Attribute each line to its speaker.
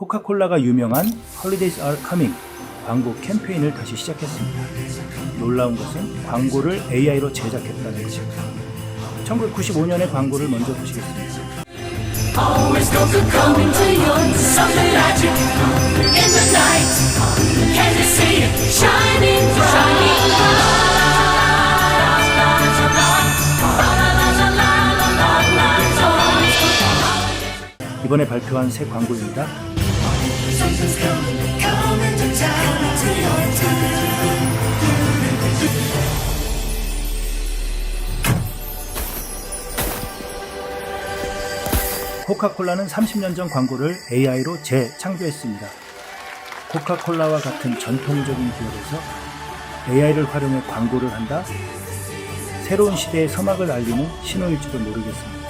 Speaker 1: 코카콜라가 유명한 Holidays Are Coming 광고 캠페인을 다시 시작했습니다. 놀라운 것은 광고를 AI로 제작했다는 것입니다. 1995년의 광고를 먼저 보시겠습니다.
Speaker 2: Always Coca-Cola to you. Something magic in the night. Can you see it shining, shining
Speaker 1: 이번에 발표한 새 광고입니다. 코카콜라는 30년 전 광고를 AI로 재창조했습니다. 코카콜라와 같은 전통적인 기업에서 AI를 활용해 광고를 한다? 새로운 시대의 서막을 알리는 신호일지도 모르겠습니다.